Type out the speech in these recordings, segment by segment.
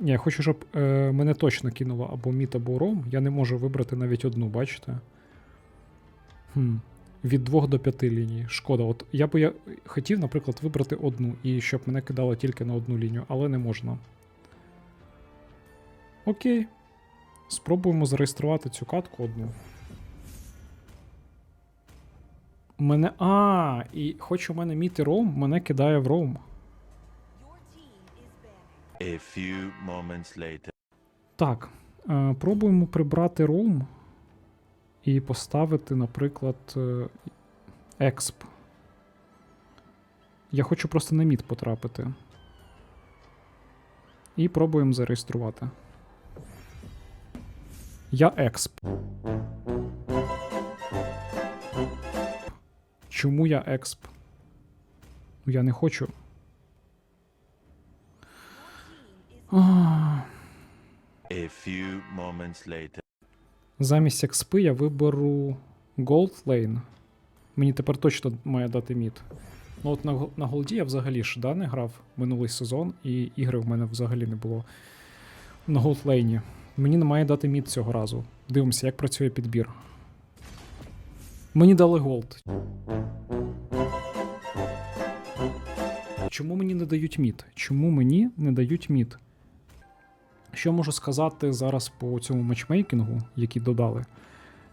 Ні, я хочу, щоб е, мене точно кинуло або міт, або ром. Я не можу вибрати навіть одну, бачите? Хм. Від 2 до 5 ліній. Шкода. От я би я хотів, наприклад, вибрати одну, і щоб мене кидало тільки на одну лінію, але не можна. Окей. Спробуємо зареєструвати цю катку одну. Мене. А, і хоч у мене міт і ром, мене кидає в ром. A few moments later. Так, е, пробуємо прибрати roam і поставити, наприклад, е, exp. Я хочу просто на мід потрапити. І пробуємо зареєструвати. Я exp. Чому я exp? Ну, Я не хочу. A few moments later. Замість експи я виберу Gold Lane. Мені тепер точно має дати мід. Ну от на, на голді я взагалі ж не грав минулий сезон, і ігри в мене взагалі не було на Lane. Мені не має дати мід цього разу. Дивимося, як працює підбір. Мені дали голд. Чому мені не дають мід? Чому мені не дають мід? Що можу сказати зараз по цьому матчмейкінгу, який додали?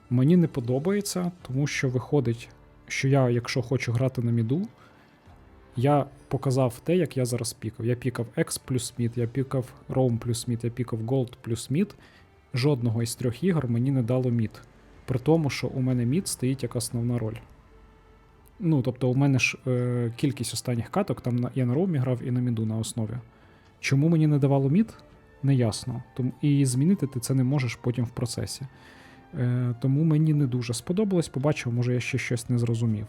Мені не подобається, тому що виходить, що я, якщо хочу грати на міду, я показав те, як я зараз пікав. Я пікав X плюс мід, я пікав Roam плюс мід, я пікав Gold плюс мід. Жодного із трьох ігор мені не дало мід. При тому, що у мене мід стоїть як основна роль. Ну, тобто, у мене ж е, кількість останніх каток, там я на роумі грав і на міду на основі. Чому мені не давало мід? Неясно. Тому і змінити ти це не можеш потім в процесі. Е, тому мені не дуже сподобалось. Побачив, може я ще щось не зрозумів.